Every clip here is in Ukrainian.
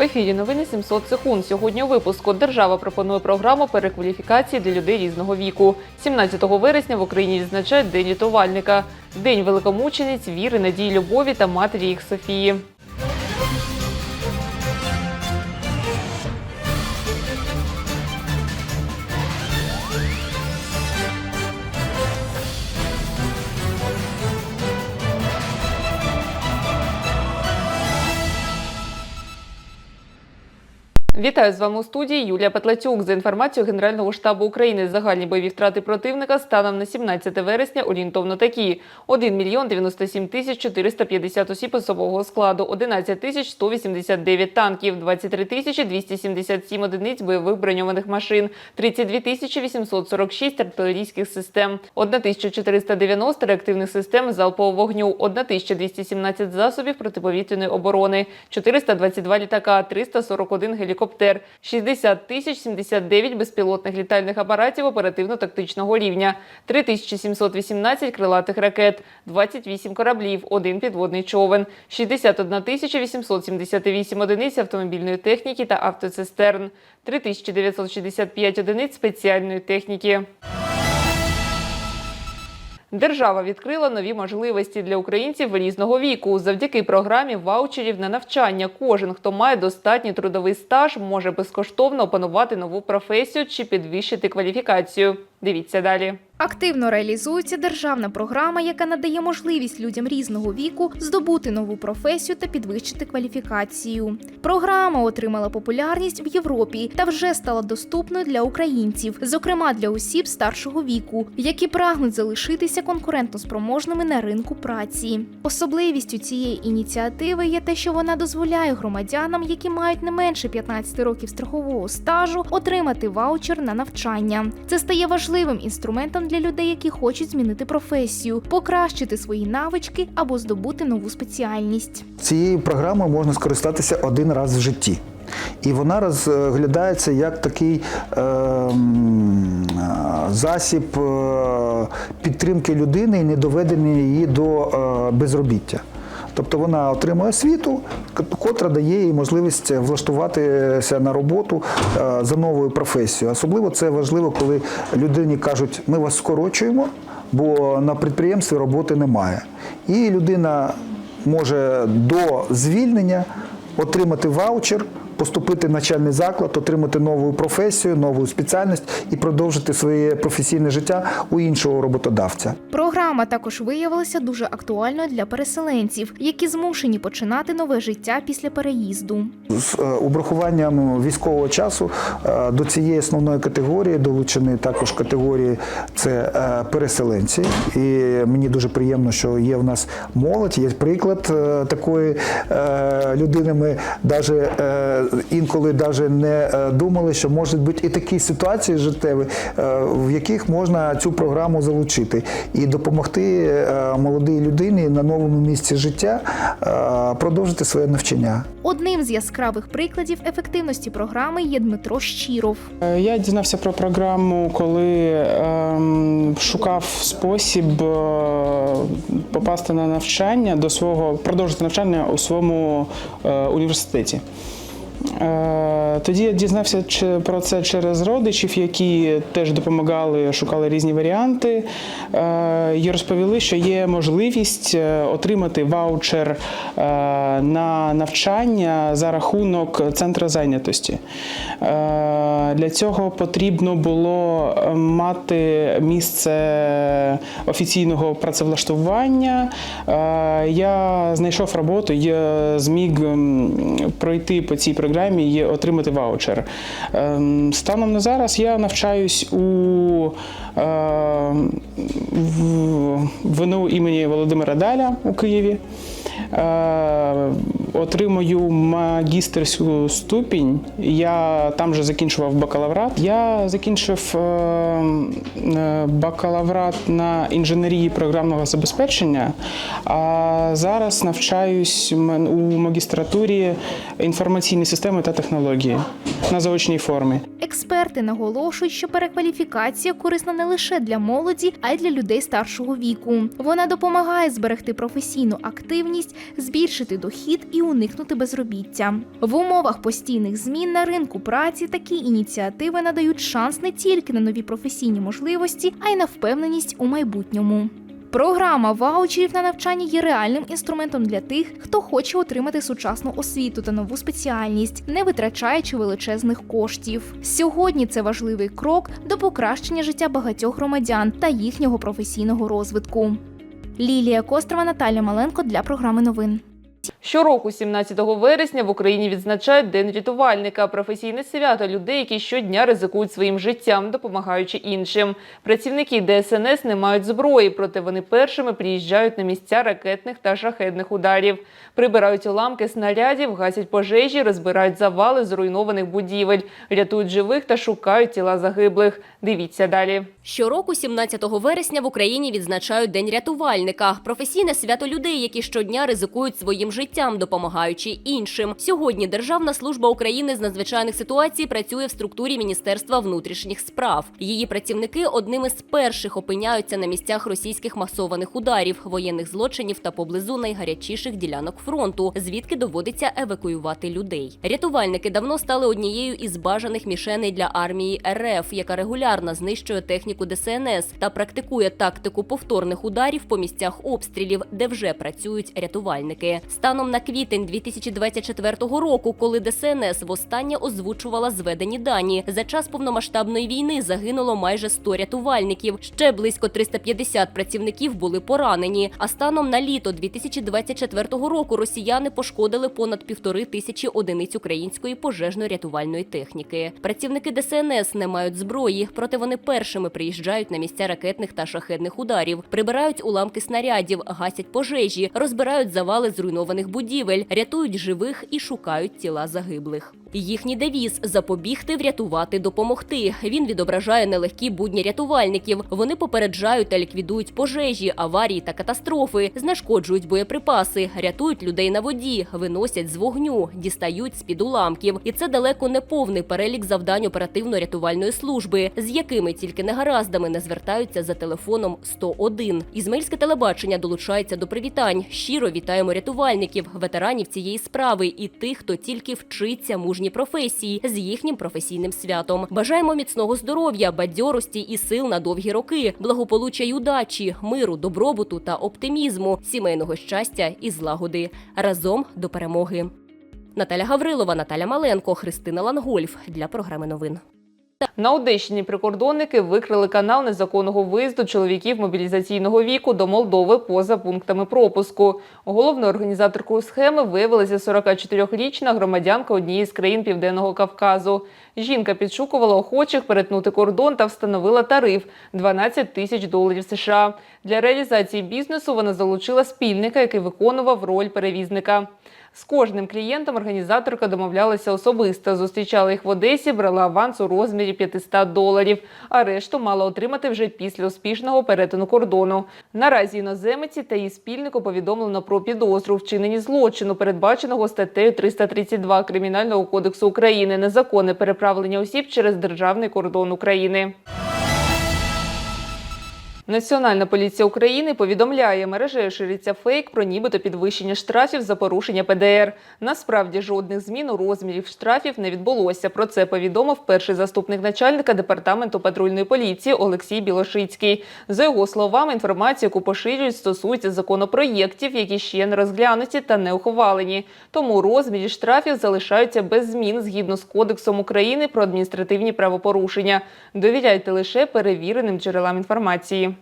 В ефірі новини 700 секунд. Сьогодні у випуску держава пропонує програму перекваліфікації для людей різного віку. 17 вересня в Україні відзначають День рятувальника, День великомучениць, віри, надії, любові та матері їх Софії. Вітаю з вами у студії Юлія Петлацюк. За інформацією Генерального штабу України, загальні бойові втрати противника станом на 17 вересня орієнтовно такі: 1 мільйон 97 тисяч 450 осіб особового складу, 11 тисяч 189 танків, 23 тисячі 277 одиниць бойових броньованих машин, 32 тисячі 846 артилерійських систем, 1490 реактивних систем залпового вогню, 1217 засобів протиповітряної оборони, 422 літака, 341 гелікоптер, 60 тисяч 79 безпілотних літальних апаратів оперативно-тактичного рівня, 3718 крилатих ракет, 28 кораблів, 1 підводний човен, 61 тисяча 878 одиниць автомобільної техніки та автоцистерн, 3965 одиниць спеціальної техніки. Держава відкрила нові можливості для українців різного віку. Завдяки програмі ваучерів на навчання кожен, хто має достатній трудовий стаж, може безкоштовно опанувати нову професію чи підвищити кваліфікацію. Дивіться далі. Активно реалізується державна програма, яка надає можливість людям різного віку здобути нову професію та підвищити кваліфікацію. Програма отримала популярність в Європі та вже стала доступною для українців, зокрема для осіб старшого віку, які прагнуть залишитися конкурентоспроможними на ринку праці. Особливістю цієї ініціативи є те, що вона дозволяє громадянам, які мають не менше 15 років страхового стажу, отримати ваучер на навчання. Це стає важливим інструментом для людей, які хочуть змінити професію, покращити свої навички або здобути нову спеціальність. Цією програмою можна скористатися один раз в житті. І вона розглядається як такий е, е, засіб е, підтримки людини і недоведення її до е, безробіття. Тобто вона отримує освіту, котра дає їй можливість влаштуватися на роботу е, за новою професією. Особливо це важливо, коли людині кажуть, ми вас скорочуємо, бо на підприємстві роботи немає. І людина може до звільнення отримати ваучер, поступити в навчальний заклад, отримати нову професію, нову спеціальність і продовжити своє професійне життя у іншого роботодавця. Програма також виявилася дуже актуальною для переселенців, які змушені починати нове життя після переїзду. З е, обрахуванням військового часу е, до цієї основної категорії долучені також категорії це е, переселенці. І мені дуже приємно, що є в нас молодь, є приклад такої людини. Ми е, інколи даже не е, думали, що можуть бути і такі ситуації життєві, е, в яких можна цю програму залучити і допомогти е, молодій людині на новому місці життя продовжити своє навчання. Одним з яскравих прикладів ефективності програми є Дмитро Щиров. Е, Я дізнався про програму, коли ем, шукав спосіб е, попасти на навчання до свого продовжити навчання у своєму е, університеті. Е, Тоді я дізнався про це через родичів, які теж допомагали, шукали різні варіанти. Е, І розповіли, що є можливість е, отримати ваучер на навчання за рахунок центру зайнятості. Для цього потрібно було мати місце офіційного працевлаштування. Я знайшов роботу, я зміг пройти по цій програмі і отримати ваучер. Ем, Станом на зараз я навчаюсь у е, ВНУ імені Володимира Даля у Києві. Отримую магістерську ступінь. Я там же закінчував бакалаврат. Я закінчив е, е, бакалаврат на інженерії програмного забезпечення, а зараз навчаюсь у магістратурі інформаційні системи та технології на заочній формі. Експерти наголошують, що перекваліфікація корисна не лише для молоді, а й для людей старшого віку. Вона допомагає зберегти професійну активність, збільшити дохід і уникнути безробіття. В умовах постійних змін на ринку праці такі ініціативи надають шанс не тільки на нові професійні можливості, а й на впевненість у майбутньому. Програма ваучерів на навчання є реальним інструментом для тих, хто хоче отримати сучасну освіту та нову спеціальність, не витрачаючи величезних коштів. Сьогодні це важливий крок до покращення життя багатьох громадян та їхнього професійного розвитку. Лілія Кострова, Наталя Маленко для програми новин. Щороку, 17 вересня, в Україні відзначають День рятувальника – професійне свято людей, які щодня ризикують своїм життям, допомагаючи іншим. Працівники ДСНС не мають зброї, проте вони першими приїжджають на місця ракетних та шахедних ударів. Прибирають уламки снарядів, гасять пожежі, розбирають завали зруйнованих будівель, рятують живих та шукають тіла загиблих. Дивіться далі. Щороку, 17 вересня, в Україні відзначають День рятувальника – професійне свято людей, які щодня ризикують своїм життям, допомагаючи іншим. Сьогодні Державна служба України з надзвичайних ситуацій працює в структурі Міністерства внутрішніх справ. Її працівники одними з перших опиняються на місцях російських масованих ударів, воєнних злочинів та поблизу найгарячіших ділянок фронту, звідки доводиться евакуювати людей. Рятувальники давно стали однією із бажаних мішеней для армії РФ, яка регулярно знищує техніку ДСНС та практикує тактику повторних ударів по місцях обстрілів, де вже працюють рятувальники. Станом на квітень 2024 року, коли ДСНС востаннє озвучувала зведені дані, за час повномасштабної війни загинуло майже 100 рятувальників. Ще близько 350 працівників були поранені. А станом на літо 2024 року росіяни пошкодили понад півтори тисячі одиниць української пожежно-рятувальної техніки. Працівники ДСНС не мають зброї, проте вони першими приїжджають на місця ракетних та шахедних ударів, прибирають уламки снарядів, гасять пожежі, розбирають завали зруйнованих будівель, рятують живих і шукають тіла загиблих. Їхній девіз запобігти, врятувати, допомогти. Він відображає нелегкі будні рятувальників. Вони попереджають та ліквідують пожежі, аварії та катастрофи, знешкоджують боєприпаси, рятують людей на воді, виносять з вогню, дістають з під уламків. І це далеко не повний перелік завдань оперативно-рятувальної служби, з якими тільки негараздами не звертаються за телефоном 101. Ізмаїльське телебачення долучається до привітань. Щиро вітаємо рятувальників, ветеранів цієї справи і тих, хто тільки вчиться мужній професії з їхнім професійним святом. Бажаємо міцного здоров'я, бадьорості і сил на довгі роки, благополуччя й удачі, миру, добробуту та оптимізму, сімейного щастя і злагоди. Разом до перемоги. Наталя Гаврилова, Наталя Маленко, Христина Лангольф для програми новин. На Одещині прикордонники викрили канал незаконного виїзду чоловіків мобілізаційного віку до Молдови поза пунктами пропуску. Головною організаторкою схеми виявилася 44-річна громадянка однієї з країн Південного Кавказу. Жінка підшукувала охочих перетнути кордон та встановила тариф 12 тисяч доларів США. Для реалізації бізнесу вона залучила спільника, який виконував роль перевізника. З кожним клієнтом організаторка домовлялася особисто. Зустрічала їх в Одесі, брала аванс у розмірі 500 доларів, а решту мала отримати вже після успішного перетину кордону. Наразі іноземиці та її спільнику повідомлено про підозру вчинені злочину, передбаченого статтею 332 Кримінального кодексу України незаконне переправлення осіб через державний кордон України. Національна поліція України повідомляє, мережею шириться фейк про нібито підвищення штрафів за порушення ПДР. Насправді жодних змін у розмірів штрафів не відбулося. Про це повідомив перший заступник начальника департаменту патрульної поліції Олексій Білошицький. За його словами, інформація, яку поширюють, стосується законопроєктів, які ще не розглянуті та не ухвалені. Тому розмірі штрафів залишаються без змін згідно з Кодексом України про адміністративні правопорушення. Довіряйте лише перевіреним джерелам інформації.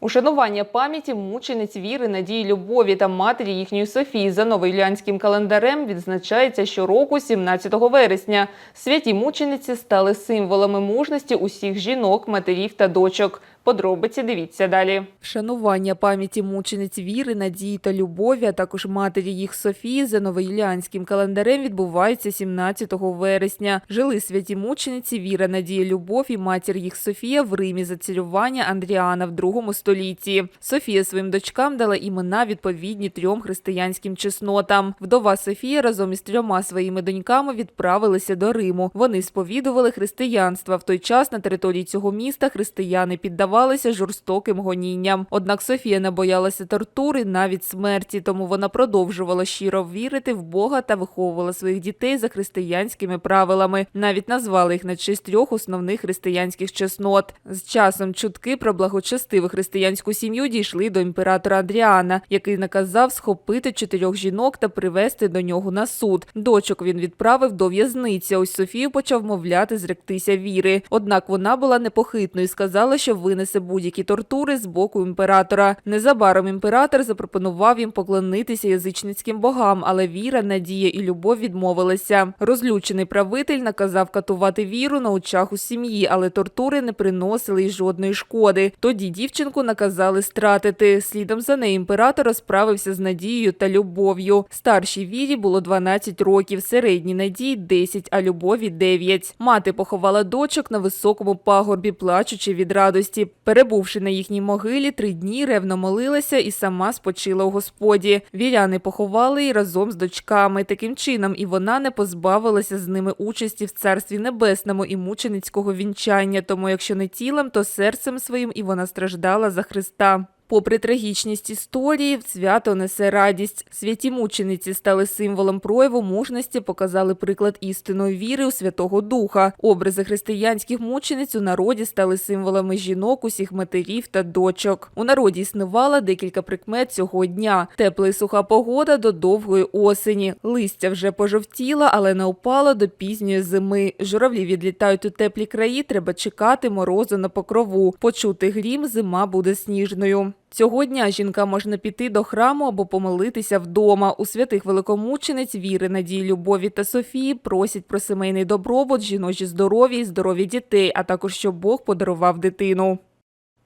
Ушанування пам'яті мучениць віри, надії, любові та матері їхньої Софії за новоюлянським календарем відзначається щороку, 17 вересня. Святі мучениці стали символами мужності усіх жінок, матерів та дочок. Подробиці дивіться далі. Вшанування пам'яті мучениць віри, надії та любові, а також матері їх Софії за новоюліанським календарем відбувається 17 вересня. Жили святі мучениці Віра, Надія, Любов і матір їх Софія в Римі за царювання Андріана в другому столітті. Софія своїм дочкам дала імена відповідні трьом християнським чеснотам. Вдова Софія разом із трьома своїми доньками відправилися до Риму. Вони сповідували християнство. В той час на території цього міста християни піддавалися піддавалися жорстоким гонінням. Однак Софія не боялася тортури навіть смерті, тому вона продовжувала щиро вірити в Бога та виховувала своїх дітей за християнськими правилами. Навіть назвали їх на честь трьох основних християнських чеснот. З часом чутки про благочестиву християнську сім'ю дійшли до імператора Адріана, який наказав схопити чотирьох жінок та привезти до нього на суд. Дочок він відправив до в'язниці. Ось Софію почав мовляти зректися віри. Однак вона була непохитною і сказала, що винесе будь-які тортури з боку імператора. Незабаром імператор запропонував їм поклонитися язичницьким богам, але віра, надія і любов відмовилися. Розлючений правитель наказав катувати віру на очах у сім'ї, але тортури не приносили й жодної шкоди. Тоді дівчинку наказали стратити. Слідом за нею імператор розправився з надією та любов'ю. Старшій вірі було 12 років, середній надії 10, а любові 9. Мати поховала дочок на високому пагорбі, плачучи від радості. Перебувши на їхній могилі, три дні ревно молилася і сама спочила у Господі. Віряни поховали її разом з дочками. Таким чином, і вона не позбавилася з ними участі в царстві небесному і мученицького вінчання. Тому, якщо не тілом, то серцем своїм і вона страждала за Христа. Попри трагічність історії, свято несе радість. Святі мучениці стали символом прояву мужності, показали приклад істинної віри у Святого Духа. Образи християнських мучениць у народі стали символами жінок, усіх матерів та дочок. У народі існувало декілька прикмет цього дня: тепла і суха погода до довгої осені. Листя вже пожовтіло, але не опало до пізньої зими. Журавлі відлітають у теплі краї. Треба чекати морозу на покрову. Почути грім, зима буде сніжною. Цього дня жінка можна піти до храму або помолитися вдома. У святих великомучениць віри, надії, любові та Софії просять про сімейний добробут, жіночі здоров'я і здоров'я дітей, а також щоб Бог подарував дитину.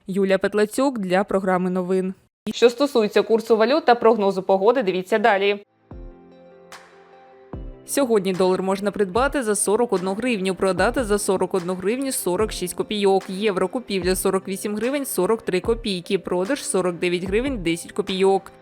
Юлія Петлацюк для програми новин. Що стосується курсу валют та прогнозу погоди, дивіться далі. Сьогодні долар можна придбати за 41 гривню, продати за 41 гривню 46 копійок. Євро купівля 48 гривень 43 копійки, продаж 49 гривень 10 копійок.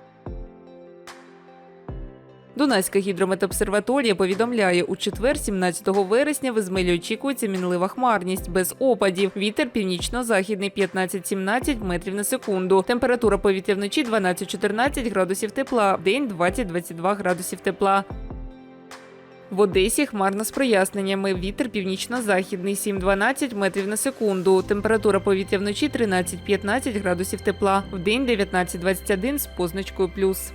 Дунайська гідрометобсерваторія повідомляє, у четвер, 17 вересня, в Ізмелі очікується мінлива хмарність без опадів. Вітер північно-західний 15-17 метрів на секунду. Температура повітря вночі 12-14 градусів тепла, в день 20-22 градусів тепла. В Одесі хмарно з проясненнями. Вітер північно-західний 7-12 метрів на секунду. Температура повітря вночі 13-15 градусів тепла. В день 19-21 з позначкою плюс.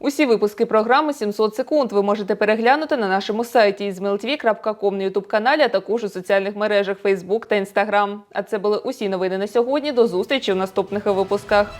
Усі випуски програми 700 секунд ви можете переглянути на нашому сайті izmailtv.com на ютуб каналі, а також у соціальних мережах Facebook та Instagram. А це були усі новини на сьогодні. До зустрічі в наступних випусках.